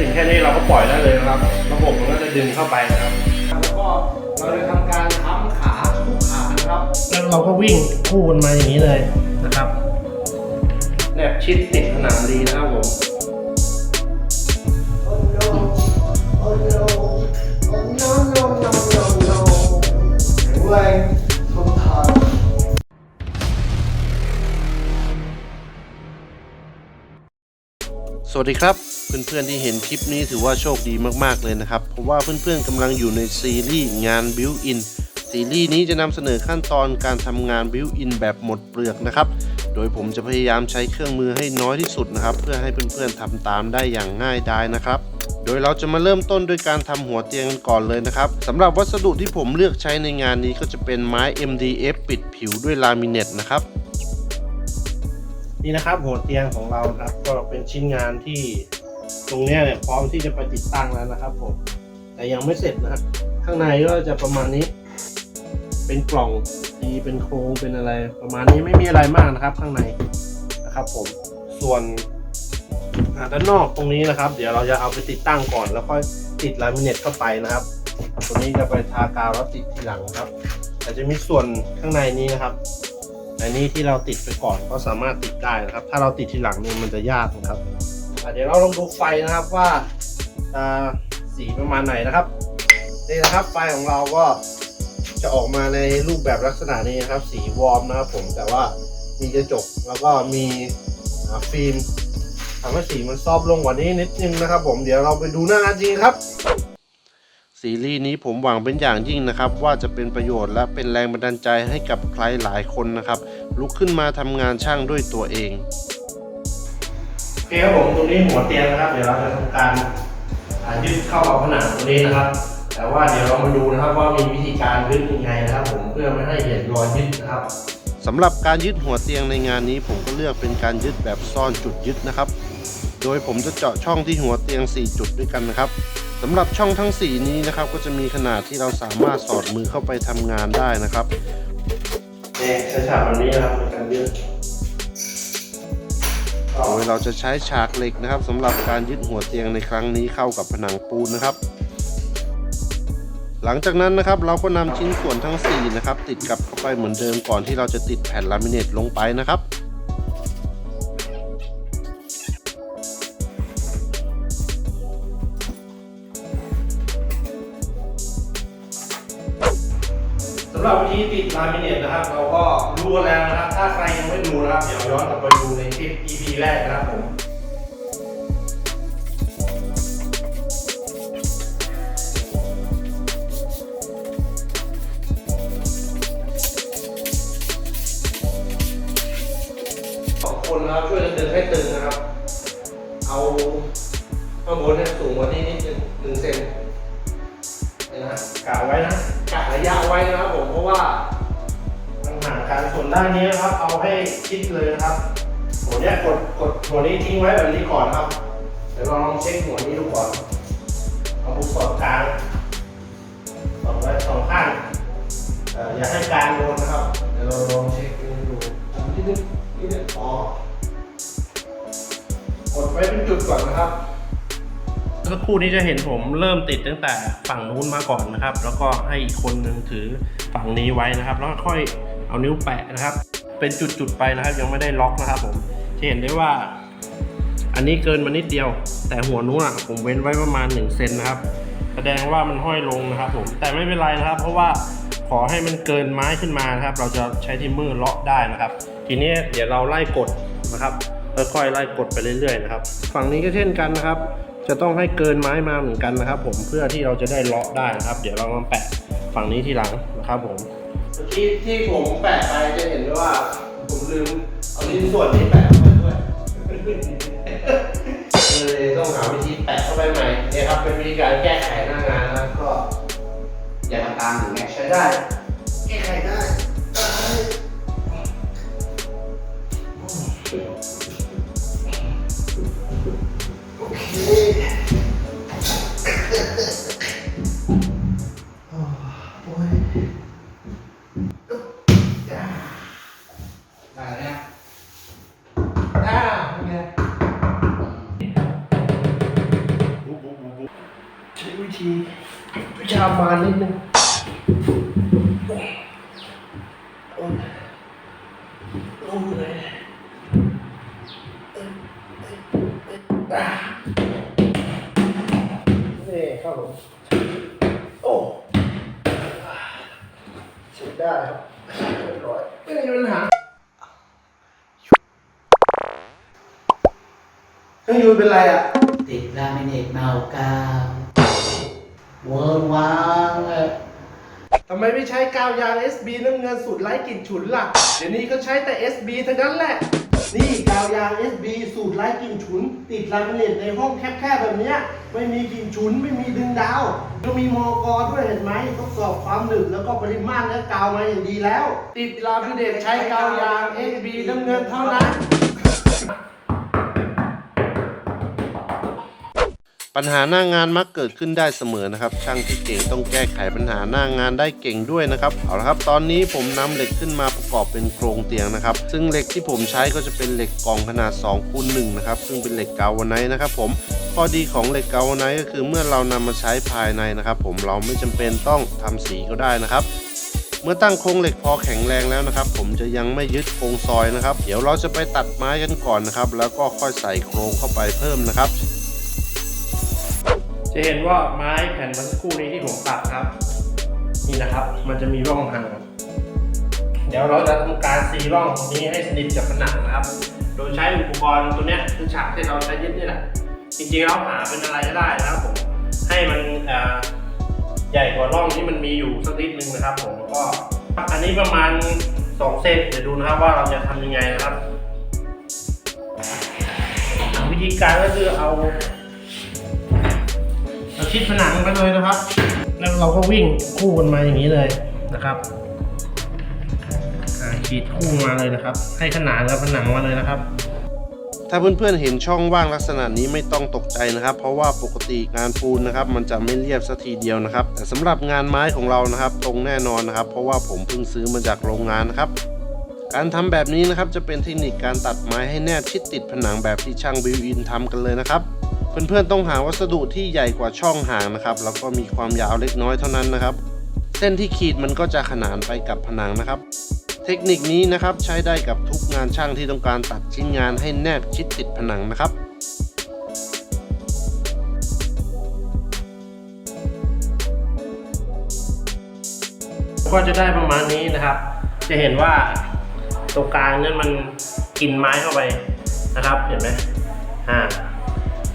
ถึงแค่นี้เราก็ปล่อยได้เลยนะครับ ระบบมันก็จะดึงเข้าไปนะครับแล้วก็เราจะทำการค้ำขาทุกขานะครับ แล้วเราก็วิ่งคู่กันมาอย่างนี้เลยนะครับแนบชิดติดผนังดีนะครับผม Oh no Oh no Oh no no no no no แข็งแรงทนทานสวัสดีครับ เพื่อนๆที่เห็นคลิปนี้ถือว่าโชคดีมากๆเลยนะครับ เพราะว่าเพื่อนๆกำลังอยู่ในซีรีส์งาน Build In ซีรีส์นี้จะนำเสนอขั้นตอนการทำงาน Build In แบบหมดเปลือกนะครับ โดยผมจะพยายามใช้เครื่องมือให้น้อยที่สุดนะครับ เพื่อให้เพื่อนๆทำตามได้อย่างง่ายดายนะครับโดยเราจะมาเริ่มต้นด้วยการทำหัวเตียงกันก่อนเลยนะครับสำหรับวัสดุที่ผมเลือกใช้ในงานนี้ก็จะเป็นไม้ MDF ปิดผิวด้วยลามิเนตนะครับ นี่นะครับหัวเตียงของเราครับก็เป็นชิ้นงานที่ ตรงนี้เนี่ยพร้อมที่จะไปติดตั้งแล้วนะครับผมแต่ยังไม่เสร็จนะครับข้างในก็จะประมาณนี้ เป็นกล่องตีเป็นโครงเป็นอะไร ประมาณนี้ไม่มีอะไรมากนะครับ ข้างในนะครับผมส่วนด้านนอกตรงนี้นะครับ เดี๋ยวเราจะเอาไปติดตั้งก่อน แล้วค่อยติดลามิเนตเข้าไปนะครับตรงนี้จะไปทากาวแล้วติดทีหลังครับ แต่จะมีส่วนข้างในนี้นะครับอันนี้ที่เราติดไปก่อนก็สามารถติดได้นะครับ ถ้าเราติดทีหลังนี่มันจะยากนะครับ เดี๋ยวเราลองดูไฟนะครับว่าสีประมาณไหนนะครับนี่นะครับไฟของเราก็จะออกมาในรูปแบบลักษณะนี้นะครับ สีวอร์มนะครับผมแต่ว่ามีกระจกแล้วก็มีฟิล์มทำให้สีมันซอฟต์ลงกว่านี้นิดนึงนะครับ ผมเดี๋ยวเราไปดูหน้างานจริงครับซีรีส์นี้ผมหวังเป็นอย่างยิ่งนะครับ ว่าจะเป็นประโยชน์และเป็นแรงบันดาลใจให้กับใครหลายคนนะครับ ลุกขึ้นมาทำงานช่างด้วยตัวเอง เคครับผมตรงนี้หัวเตียงนะครับ เดี๋ยวเราจะทำการอ่ายึดเข้ากับผนังตรงนี้นะครับ แต่ว่าเดี๋ยวเรามาดูนะครับว่ามีวิธีการยึดยังไงนะครับ ผมเพื่อไม่ให้เห็นรอยยึดนะครับสำหรับการยึดหัวเตียงในงานนี้ ผมก็เลือกเป็นการยึดแบบซ่อนจุดยึดนะครับ โดยผมจะเจาะช่องที่หัวเตียง 4 จุดด้วยกันนะครับสำหรับช่องทั้ง 4 นี้นะครับ ก็จะมีขนาดที่เราสามารถสอดมือเข้าไปทำงานได้นะครับเนี่ยใช้ฉากแบบนี้นะครับในการยึดก็ โดยเราจะใช้ฉากเหล็กนะครับสำหรับการยึดหัวเตียงในครั้งนี้เข้ากับผนังปูนนะครับ หลังจากนั้นนะครับเราก็นำชิ้นส่วนทั้ง 4 นะครับ ติดกลับเข้าไปเหมือนเดิมก่อนที่เราจะติดแผ่นลามิเนตลงไปนะครับสำหรับวิธีติดลามิเนต ก็รู้กันแล้วนะครับ ถ้าใครยังไม่ดูนะครับ เดี๋ยวย้อนกลับไปดูในคลิป EP แรกนะครับผมสองคนนะครับช่วยกันดึงให้ตึงนะครับ เอาข้างบนเนี่ยสูงกว่านี้ ด้านนี้นะครับ เอาให้ชิดเลยนะครับ หัวเนี้ยกดกดหัวนี้ทิ้งไว้แบบนี้ก่อนนะครับ เดี๋ยวเราลองเช็คหัวนี้ดูก่อน เอาบุกสอดกลางสอดไว้สองข้างเอ่ออย่าให้กลางโดนนะครับ เดี๋ยวเราลองเช็คดูนิดนึงนิดนึงพอกดไว้เป็นจุดก่อนนะครับสักครู่นี้จะเห็นผมเริ่มติดตั้งแต่ฝั่งนู้นมาก่อนนะครับ แล้วก็ให้อีกคนนึงถือฝั่งนี้ไว้นะครับ แล้วค่อย เอานิ้วแปะนะครับ เป็นจุดๆไปนะครับ ยังไม่ได้ล็อกนะครับผมจะเห็นได้ว่า อันนี้เกินมานิดเดียว แต่หัวนู้นอะผมเว้นไว้ประมาณ1เซนนะครับ แสดงว่ามันห้อยลงนะครับ ผมแต่ไม่เป็นไรนะครับ เพราะว่าขอให้มันเกินไม้ขึ้นมานะครับ เราจะใช้ทิมเมอร์เลาะได้นะครับ ทีนี้เดี๋ยวเราไล่กดนะครับค่อยๆไล่กดไปเรื่อยๆนะครับ ฝั่งนี้ก็เช่นกันนะครับ จะต้องให้เกินไม้มาเหมือนกันนะครับ ผมเพื่อที่เราจะได้เลาะได้นะครับ เดี๋ยวเรามาแปะฝั่งนี้ทีหลังนะครับผม ที่ที่ผมแปะไปจะเห็นได้ว่า ผมลืมเอาลิ้นส่วนนี้แปะเข้าไปด้วยเลยต้องหาวิธีแปะเข้าไปใหม่เนี่ยครับเป็นวิธีการแก้ไขหน้างานนะครับก็ อย่าทำตามถึงไงใช้ได้ แก้ไขได้ได้ วิช เวิร์นวางเลยทำไมไม่ใช้กาวยาง SB น้ำเงินสูตรไร้กลิ่นฉุนล่ะ เดี๋ยวนี้เขาใช้แต่ SB ทั้งนั้นแหละ นี่กาวยาง SB สูตรไร้กลิ่นฉุน ติดลามิเนตในห้องแคบๆแบบเนี้ยไม่มีกลิ่นฉุนไม่มีดึงดาวก็มีมอกอด้วยเห็นไหมทดสอบความหนึบแล้วก็ปริมาตรและกาวมาอย่างดีแล้ว ติดลามิเนตใช้กาวยาง SB น้ำเงินเท่านั้น ปัญหาหน้างานมักเกิดขึ้นได้เสมอนะครับ ช่างที่เก่งต้องแก้ไขปัญหาหน้างานได้เก่งด้วยนะครับเอาละครับ ตอนนี้ผมนำเหล็กขึ้นมาประกอบเป็นโครงเตียงนะครับ ซึ่งเหล็กที่ผมใช้ก็จะเป็นเหล็กกองขนาด2คูณ1นะครับซึ่งเป็นเหล็กกาวไนนะครับ ผมข้อดีของเหล็กกาวไนก็คือเมื่อเรานำมาใช้ภายในนะครับ ผมเราไม่จำเป็นต้องทำสีก็ได้นะครับเมื่อตั้งโครงเหล็กพอแข็งแรงแล้วนะครับ ผมจะยังไม่ยึดโครงซอยนะครับ เดี๋ยวเราจะไปตัดไม้กันก่อนนะครับ แล้วก็ค่อยใส่โครงเข้าไปเพิ่มนะครับ จะเห็นว่าไม้แผ่นเมื่อสักครู่นี้ที่ผมตัดครับ นี่นะครับ มันจะมีร่องห่างเดี๋ยวเราจะทำการซีร่องตรงนี้ให้สนิทกับผนังนะครับ โดยใช้อุปกรณ์ตัวเนี้ยคือฉากที่เราใช้ยึดนี่แหละ จริงๆเราหาเป็นอะไรก็ได้นะครับผม ให้มันใหญ่กว่าร่องที่มันมีอยู่สักนิดนึงนะครับผมแล้วก็อันนี้ประมาณ2เซนเดี๋ยวดูนะครับว่าเราจะทำยังไงนะครับ วิธีการก็คือเอา ชิดผนังไปเลยนะครับ แล้วเราก็วิ่งคู่กันมาอย่างนี้เลยนะครับขีดคู่มาเลยนะครับ ให้ขนานกับผนังมาเลยนะครับ ถ้าเพื่อนๆเห็นช่องว่างลักษณะนี้ไม่ต้องตกใจนะครับ เพราะว่าปกติงานปูนนะครับ มันจะไม่เรียบสักทีเดียวนะครับ แต่สำหรับงานไม้ของเรานะครับ ตรงแน่นอนนะครับ เพราะว่าผมเพิ่งซื้อมาจากโรงงานนะครับการทำแบบนี้นะครับจะเป็นเทคนิคการตัดไม้ให้แนบชิดติดผนังแบบที่ช่างบิวอินทำกันเลยนะครับ เพื่อนๆต้องหาวัสดุที่ใหญ่กว่าช่องห่างนะครับแล้วก็มีความยาวเล็กน้อยเท่านั้นนะครับ เส้นที่ขีดมันก็จะขนานไปกับผนังนะครับ เทคนิคนี้นะครับใช้ได้กับทุกงานช่างที่ต้องการตัดชิ้นงานให้แนบชิดติดผนังนะครับก็จะได้ประมาณนี้นะครับ จะเห็นว่าตรงกลางเนี่ยมันกินไม้เข้าไปนะครับ เห็นไหมอ่า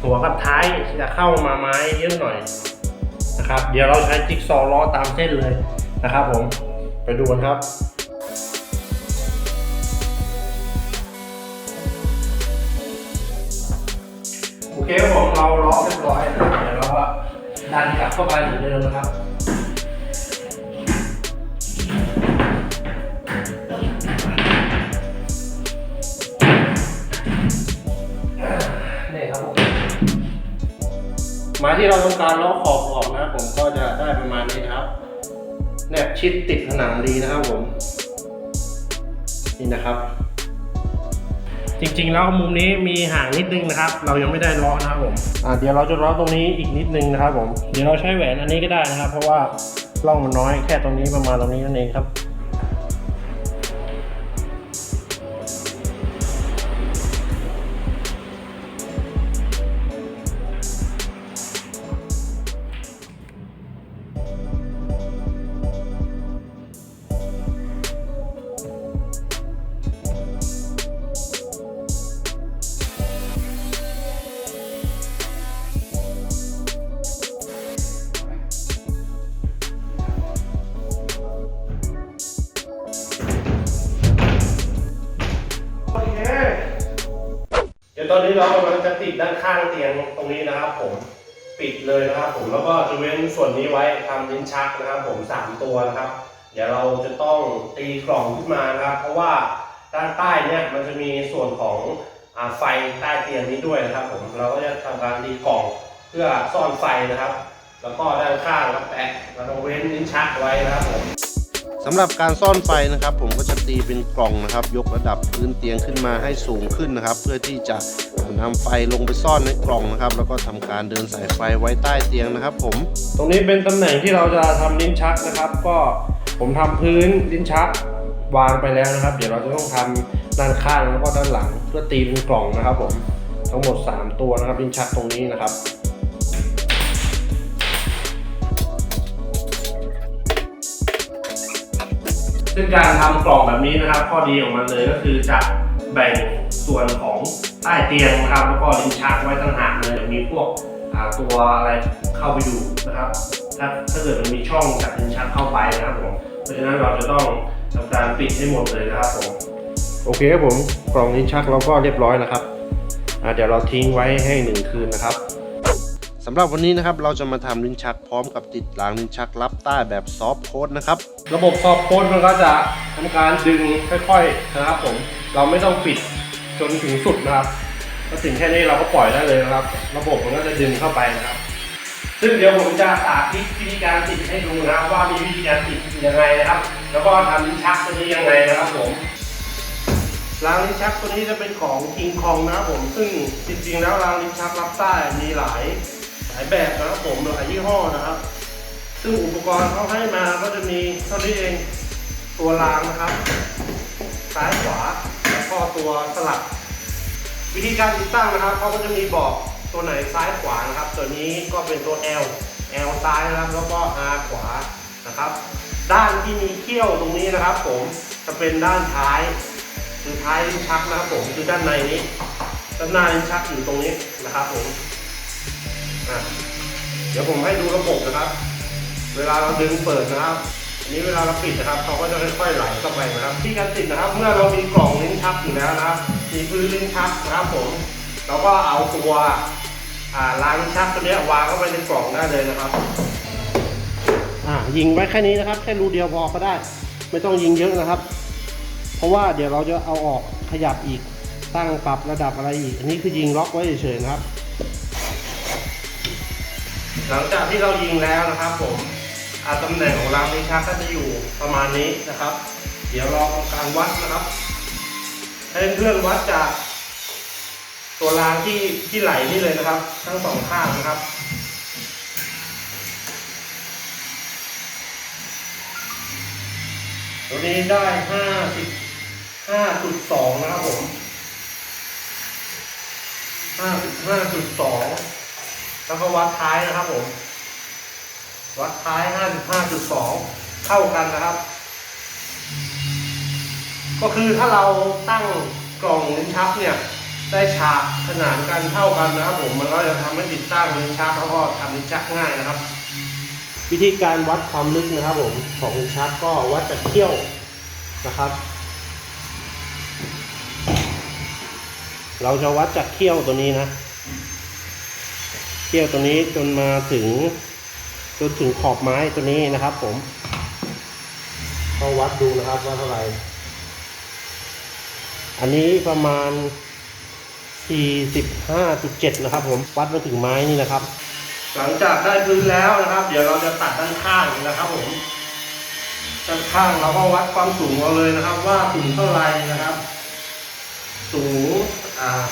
หัวกับท้ายจะเข้ามาไม้เยอะหน่อยนะครับ เดี๋ยวเราใช้จิ๊กซอว์ล้อตามเส้นเลยนะครับผมไปดูกันครับโอเคผมเราล้อเรียบร้อยเดี๋ยวเราก็ดันกลับเข้าไปเหมือนเดิมนะครับ ไม้ที่เราต้องการล้อขอบออกนะผมก็จะได้ประมาณนี้นะครับ แนบชิดติดผนังดีนะครับผม นี่นะครับ จริงๆแล้วมุมนี้มีห่างนิดนึงนะครับ เรายังไม่ได้ล้อนะครับผมอ่าเดี๋ยวเราจะล้อตรงนี้อีกนิดนึงนะครับผม เดี๋ยวเราใช้แหวนอันนี้ก็ได้นะครับ เพราะว่าร่องมันน้อยแค่ตรงนี้ประมาณตรงนี้นั่นเองครับ เดี๋ยวตอนนี้เรากำลังจะติดด้านข้างเตียงตรงนี้นะครับ ผมปิดเลยนะครับ ผมแล้วก็จะเว้นส่วนนี้ไว้ทำลิ้นชักนะครับ ผมสามตัวนะครับ เดี๋ยวเราจะต้องตีกล่องขึ้นมานะครับ เพราะว่าด้านใต้เนี่ยมันจะมีส่วนของอไฟใต้เตียงนี้ด้วยนะครับ ผมเราก็จะทำการตีกล่องเพื่อซ่อนไฟนะครับ แล้วก็ด้านข้างก็แปะแล้วก็เว้นลิ้นชักไว้นะครับผมสำหรับการซ่อนไฟนะครับ ผมก็จะตีเป็นกล่องนะครับ ยกระดับพื้นเตียงขึ้นมาให้สูงขึ้นนะครับ เพื่อที่จะ นำไฟลงไปซ่อนในกล่องนะครับ แล้วก็ทำการเดินสายไฟไว้ใต้เตียงนะครับ ผม ตรงนี้เป็นตำแหน่งที่เราจะทำลิ้นชักนะครับ ก็ผมทำพื้นลิ้นชักวางไปแล้วนะครับ เดี๋ยวเราจะต้องทำด้านข้างแล้วก็ด้านหลังเพื่อตีเป็นกล่องนะครับ ผมทั้งหมด 3 ตัวนะครับลิ้นชักตรงนี้นะครับซึ่งการทำกล่องแบบนี้นะครับ ข้อดีของมันเลยก็คือจะแบ่งส่วนของ ใต้เตียงนะครับ แล้วก็ลิ้นชักไว้ต่างหากเลยมีพวกอ่าตัวอะไรเข้าไปดูนะครับ ถ้าถ้าเกิดมันมีช่องจากลิ้นชักเข้าไปนะครับผมเพราะฉะนั้นเราจะต้องทำการปิดให้หมดเลยนะครับผมโอเคครับผมกล่องลิ้นชักเราก็เรียบร้อยนะครับอ่าเดี๋ยวเราทิ้งไว้ให้หนึ่งคืนนะครับสำหรับวันนี้นะครับเราจะมาทำลิ้นชักพร้อมกับติดรางลิ้นชักรับใต้แบบซอฟต์โค้ดนะครับ ระบบซอฟต์โค้ดมันก็จะทำการดึงค่อยๆนะครับผมเราไม่ต้องปิด จนถึงสุดนะครับถ้าถึงแค่นี้เราก็ปล่อยได้เลยนะครับ ระบบมันก็จะดึงเข้าไปนะครับ ซึ่งเดี๋ยวผมจะสาธิตวิธีการติดให้ดูนะครับ ว่ามีวิธีการติดยังไงนะครับ แล้วก็ทำลิ้นชักตัวนี้ยังไงนะครับผมรางลิ้นชักตัวนี้จะเป็นของ King Kong นะครับผม ซึ่งจริงๆแล้วรางลิ้นชักรับใต้มีหลายหลายแบบนะครับผมหลายยี่ห้อนะครับ ซึ่งอุปกรณ์เขาให้มาก็จะมีเท่านี้เองตัวรางนะครับ ซ้ายขวา แล้วก็ตัวสลับ วิธีการติดตั้งนะครับเขาก็จะมีบอกตัวไหนซ้ายขวานะครับ ตัวนี้ก็เป็นตัว L L ซ้ายนะครับแล้วก็ R ขวานะครับ ด้านที่มีเขี้ยวตรงนี้นะครับ ผมจะเป็นด้านท้าย คือท้ายลิ้นชักนะครับ ผมคือด้านในนี้ด้านหน้าลิ้นชักอยู่ตรงนี้นะครับ ผมเดี๋ยวผมให้ดูระบบนะครับ เวลาเราดึงเปิดนะครับ นนี้เวลาเราปิดนะครับเขาก็จะค่อยๆไหลเข้าไปนะครับที่การติดนะครับ เมื่อเรามีกล่องลิ้นชักอยู่แล้วนะครับมีพื้นลิ้นชักนะครับผมเราก็เอาตัวอ่างชักตัวนี้วางเข้าไปในกล่องได้เลยนะครับอ่ายิงไว้แค่นี้นะครับ แค่รูเดียวพอก็ได้ ไม่ต้องยิงเยอะนะครับ เพราะว่าเดี๋ยวเราจะเอาออกขยับอีกตั้งปรับระดับอะไรอีก อันนี้คือยิงล็อกไว้เฉยๆนะครับ หลังจากที่เรายิงแล้วนะครับผม อาตำแหน่งของรางลิ้นชักก็จะอยู่ประมาณนี้นะครับ เดี๋ยวเราทำการวัดนะครับ ให้เพื่อนวัดจาก ตัวรางที่ที่ไหลนี่เลยนะครับ ทั้งสองข้างนะครับตัวนี้ได้ห้าสิบห้าจุดสองนะครับผมห้าสิบห้าจุดสองแล้วก็วัดท้ายนะครับผม วัดท้าย 55.2 เท่ากันนะครับ ก็คือถ้าเราตั้งกล่องลิ้นชักเนี่ยได้ฉากขนานกันเท่ากันนะครับผมมันก็จะทำให้ติดตั้งลิ้นชักแล้วก็ทำลิ้นชักง่ายนะครับ วิธีการวัดความลึกนะครับผมของลิ้นชักก็วัดจากเขี้ยวนะครับ เราจะวัดจากเขี้ยวตัวนี้นะ เที่ยวตัวนี้จนมาถึง จนถึงขอบไม้ตัวนี้นะครับ ผมก็วัดดูนะครับว่าเท่าไหร่อันนี้ประมาณ 45.7 นะครับ ผมวัดมาถึงไม้นี่นะครับ หลังจากได้พื้นแล้วนะครับ เดี๋ยวเราจะตัดด้านข้างนะครับ ผมด้านข้างเราก็วัดความสูงเราเลยนะครับ ว่าสูงเท่าไหร่นะครับ สูง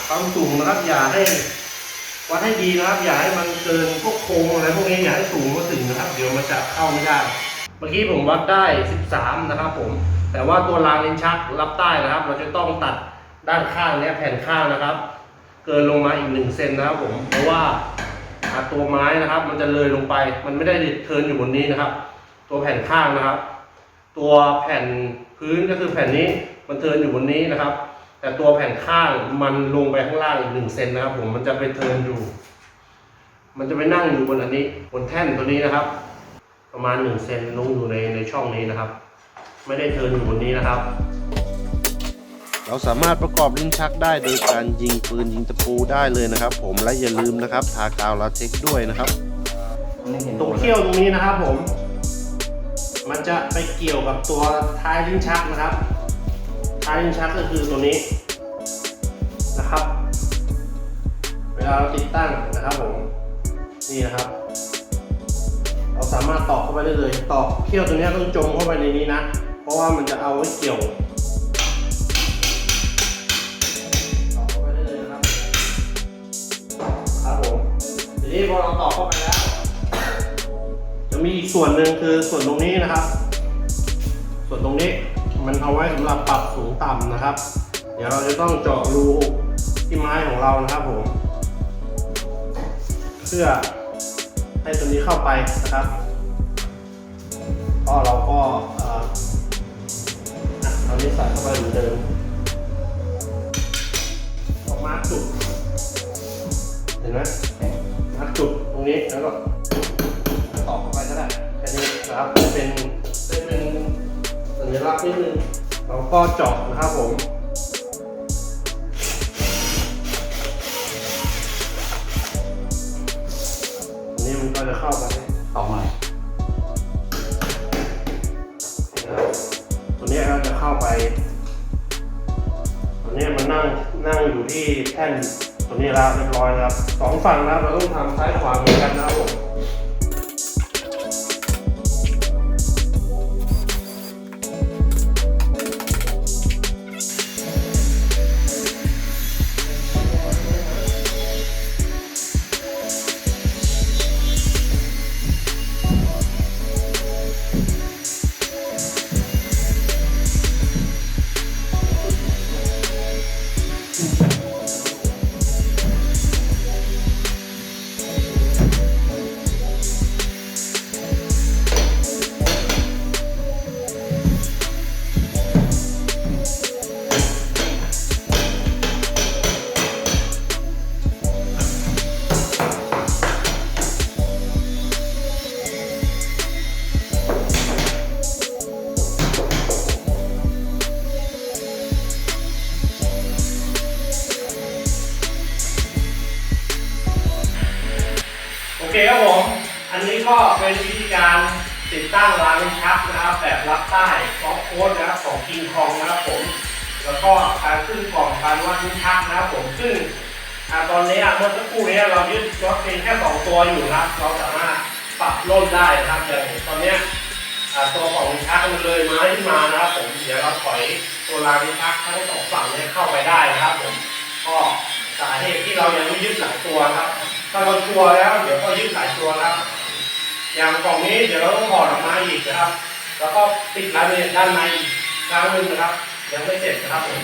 ความสูงนะครับอย่าให้ วัดให้ดีนะครับ อย่าให้มันเกินพวกโค้งอะไรพวกนี้อย่าให้สูงมาถึงนะครับ เดี๋ยวมันจะเข้าไม่ได้ เมื่อกี้ผมวัดได้ 13 นะครับผม แต่ว่าตัวรางลิ้นชักรับใต้นะครับ เราจะต้องตัดด้านข้างเนี้ยแผ่นข้างนะครับ เกินลงมาอีกหนึ่งเซนนะครับ ผม เพราะว่าตัวไม้นะครับ มันจะเลยลงไป มันไม่ได้เทินอยู่บนนี้นะครับ ตัวแผ่นข้างนะครับ ตัวแผ่นพื้นก็คือแผ่นนี้มันเทินอยู่บนนี้นะครับ แต่ตัวแผ่นข้างมันลงไปข้างล่างอีกหนึ่งเซนนะครับ ผมมันจะไปเทิร์นอยู่ มันจะไปนั่งอยู่บนอันนี้ บนแท่นตัวนี้นะครับ ประมาณหนึ่งเซนลงอยู่ในในช่องนี้นะครับ ไม่ได้เทิร์นอยู่บนนี้นะครับ เราสามารถประกอบลิ้นชักได้โดยการยิงปืนยิงตะปูได้เลยนะครับ ผมและอย่าลืมนะครับ ทากาวลาเท็กซ์ด้วยนะครับตรงเขี้ยวตรงนี้นะครับ ผม มันจะไปเกี่ยวกับตัวท้ายลิ้นชักนะครับ ท้ายอินชักก็คือตัวนี้นะครับ เวลาเราติดตั้งนะครับผมนี่นะครับ เราสามารถตอกเข้าไปได้เลยตอกเขี้ยวตัวนี้ต้องจมเข้าไปในนี้นะ เพราะว่ามันจะเอาไว้เกี่ยวตอเข้าไปได้เลยนะครับนี้พอเราตอกเข้าไปแล้ว จะมีอีกส่วนหนึ่งคือส่วนตรงนี้นะครับ ส่วนตรงนี้ มันเอาไว้สำหรับปรับสูงต่ำนะครับ เดี๋ยวเราจะต้องเจาะรูที่ไม้ของเรานะครับผม เพื่อให้ตัวนี้เข้าไปนะครับ ก็เราก็เอานี้ใส่เข้าไปเหมือนเดิมออกมาจุด เห็นไหมมาจุดตรงนี้แล้วก็ ญลักษณ์นิดนึงเราก็เจาะนะครับผมอันนี้มันก็จะเข้าไปต่อมานะครับตัวนี้ก็จะเข้าไป ตัวนี้มันนั่งนั่งอยู่ที่แท่นตัวนี้แล้วเรียบร้อยนะครับสองฝั่งนะครับเราต้องทำซ้ายขวาเหมือนกันนะครับผม การติดตั้งรางลิ้นชักนะครับแบบรับใต้ซอฟโค้ดนะครับของคิงคองนะครับผม แล้วก็การขึ้นกล่องการวัดลิ้นชักนะครับผมซึ่งอตอนนี้เมื่อสักครู่นี้เรายึดรถเพียงแค่สองตัวอยู่นะครับ เราสามารถปรับร่นได้นะครับอย่างตอนนี้ตัวของลิ้นชักมันเลยไม้ขึ้นมานะครับผมเดี๋ยวเราถอยตัวรางลิ้นชักทั้งสองฝั่งเนี้เข้าไปได้นะครับผมก็สาเหตุที่เรายังไม่ยึดหลายตัวครับถ้าเราชัวแล้วเดี๋ยวก็ยึดหลายตัวครับ อย่างกล่องนี้เดี๋ยวเราต้องถอดออกมาอีกนะครับ แล้วก็ติดรายละเอียดด้านในอีกครั้งหนึ่งนะครับ ยังไม่เสร็จนะครับผม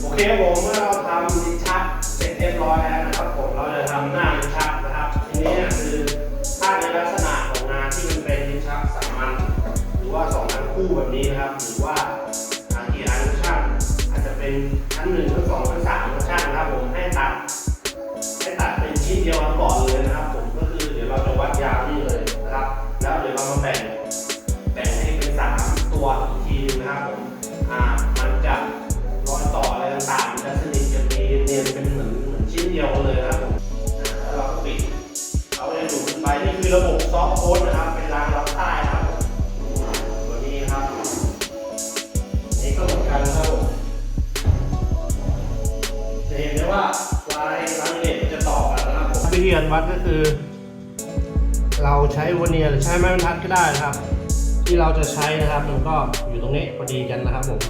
โอเคครับผมเมื่อเราทำลิ้นชักเสร็จเรียบร้อยแล้วนะครับผมเราจะทำหน้าลิ้นชักนะครับ ทีนี้เนี่ยคือถ้าในลักษณะของงานที่มันเป็นลิ้นชักสามัญหรือว่าสองอันคู่แบบนี้นะครับ หรือว่าอากี่อันช่างอาจจะเป็นชั้นหนึ่งชั้น นะครับผมวิธีการวัดก็คือ เราใช้วเนียหรือใช้ไม้บรรทัดก็ได้นะครับ ที่เราจะใช้นะครับมันก็อยู่ตรงนี้พอดีกันนะครับผม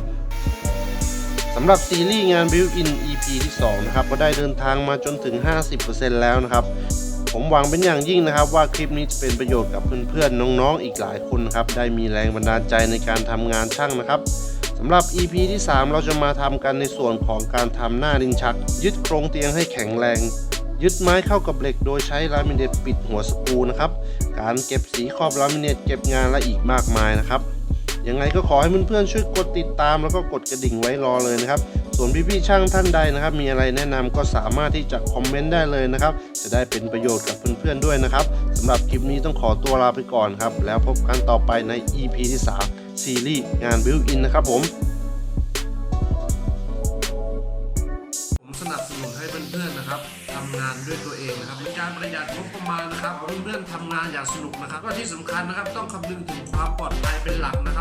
สำหรับซีรีส์งาน Built-in EP ที่ 2 นะครับ ก็ได้เดินทางมาจนถึง 50%แล้วนะครับ ผมหวังเป็นอย่างยิ่งนะครับ ว่าคลิปนี้จะเป็นประโยชน์กับเพื่อนๆ น้องๆ อีกหลายคนนะครับ ได้มีแรงบันดาลใจในการทำงานช่างนะครับสำหรับ EP ที่ 3 เราจะมาทำกันในส่วนของการทำหน้าลิ้นชัก ยึดโครงเตียงให้แข็งแรง ยึดไม้เข้ากับเหล็กโดยใช้ลามิเนตปิดหัวสกรูนะครับ การเก็บสีขอบลามิเนตเก็บงานและอีกมากมายนะครับยังไงก็ขอให้เพื่อนๆช่วยกดติดตามแล้วก็กดกระดิ่งไว้รอเลยนะครับ ส่วนพี่ๆช่างท่านใดนะครับ มีอะไรแนะนำก็สามารถที่จะคอมเมนต์ได้เลยนะครับ จะได้เป็นประโยชน์กับเพื่อนๆด้วยนะครับสำหรับคลิปนี้ต้องขอตัวลาไปก่อนครับ แล้วพบกันต่อไปใน EP ที่ 3 ซีรีส์งาน Built-in นะครับผม ด้วยตัวเองนะครับเป็นการประหยัดงบประมาณนะครับเพื่อนๆทำงานอย่างสนุกนะครับก็ที่สำคัญนะครับ ต้องคำนึงถึงความปลอดภัยเป็นหลักนะครับ